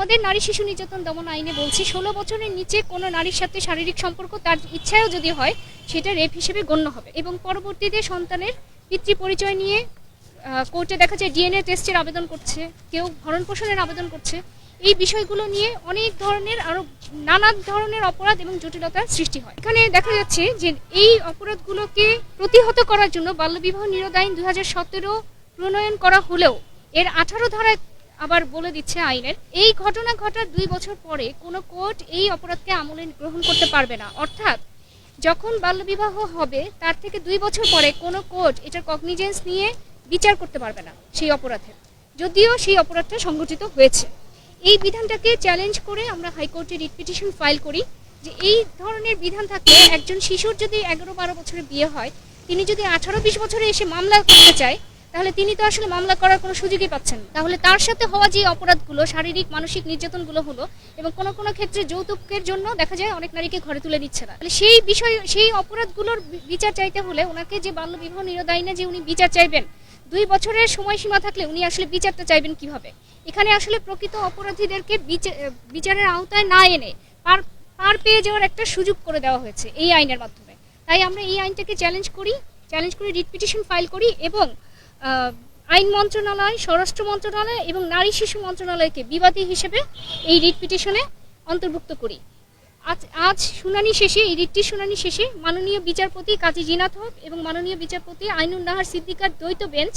আমাদের নারী শিশু নির্যাতন দমন আইনে বলছি, ষোলো বছরের নিচে কোনো নারীর সাথে শারীরিক সম্পর্ক তার ইচ্ছায়ও যদি হয়, সেটা রেপ হিসেবে গণ্য হবে। এবং পরবর্তীতে সন্তানের পিতৃ পরিচয় নিয়ে কোর্টে দেখা যায় ডিএনএ টেস্টের আবেদন করছে, কেউ ভরণ পোষণের আবেদন করছে। এই বিষয়গুলো নিয়ে অনেক ধরনের আরও নানা ধরনের অপরাধ এবং জটিলতার সৃষ্টি হয়। এখানে দেখা যাচ্ছে যে এই অপরাধগুলোকে প্রতিহত করার জন্য বাল্যবিবাহ নিরোধ আইন দু হাজার সতেরো প্রণয়ন করা হলেও এর আঠারো ধারায় আবার বলে দিচ্ছে আইনের, এই ঘটনা ঘটার দুই বছর পরে কোনো কোর্ট এই অপরাধকে আমলে গ্রহণ করতে পারবে না। অর্থাৎ যখন বাল্যবিবাহ হবে, তার থেকে দুই বছর পরে কোনো কোর্ট এটার কগনিজেন্স নিয়ে বিচার করতে পারবে না সেই অপরাধের যদিও সেই অপরাধটা সংঘটিত হয়েছে। এই বিধানটাকে চ্যালেঞ্জ করে আমরা হাইকোর্টে রিট পিটিশন ফাইল করি যে এই ধরনের বিধান থাকলে একজন শিশুর যদি এগারো বারো বছরে বিয়ে হয়, তিনি যদি আঠারো বিশ বছরে এসে মামলা করতে চায় তাহলে তিনি তো আসলে মামলা করার কোনো সুযোগই পাচ্ছেন তাহলে তার সাথে হওয়া যে অপরাধগুলো, শারীরিক, মানসিক নির্যাতনগুলো হলো এবং কোনো কোনো ক্ষেত্রে যৌতুকের জন্য দেখা যায় অনেক নারীকে ঘরে তুলে নিচ্ছে না। তাহলে সেই বিষয়, সেই অপরাধগুলোর বিচার চাইতে হলে ওনাকে যে বাল্য বিবাহ নিরোধ আইনে যে উনি বিচার চাইবেন, দুই বছরের সময়সীমা থাকলে উনি আসলে বিচারটা চাইবেন কীভাবে? এখানে আসলে প্রকৃত অপরাধীদেরকে বিচা- বিচারের আওতায় না এনে পার পার পেয়ে যাওয়ার একটা সুযোগ করে দেওয়া হয়েছে এই আইনের মাধ্যমে। তাই আমরা এই আইনটাকে চ্যালেঞ্জ করি চ্যালেঞ্জ করে রিট পিটিশন ফাইল করি এবং আইন মন্ত্রণালয়, স্বরাষ্ট্র মন্ত্রণালয় এবং নারী শিশু মন্ত্রণালয়কে বিবাদী হিসেবে এই রিট পিটিশনে অন্তর্ভুক্ত করি। আজ আজ শুনানি শেষে, এই রিটটির শুনানি শেষে মাননীয় বিচারপতি কাজী জিনাত হক এবং মাননীয় বিচারপতি আইনুন নাহার সিদ্দিকার দ্বৈত বেঞ্চ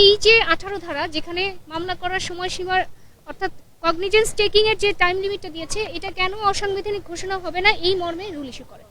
এই যে আঠারো ধারা যেখানে মামলা করার সময়সীমার অর্থাৎ কগনিজেন্স টেকিং এর যে টাইম লিমিটটা দিয়েছে, এটা কেন অসাংবিধানিক ঘোষণা হবে না? এই মর্মে রুল ইস্যু করে।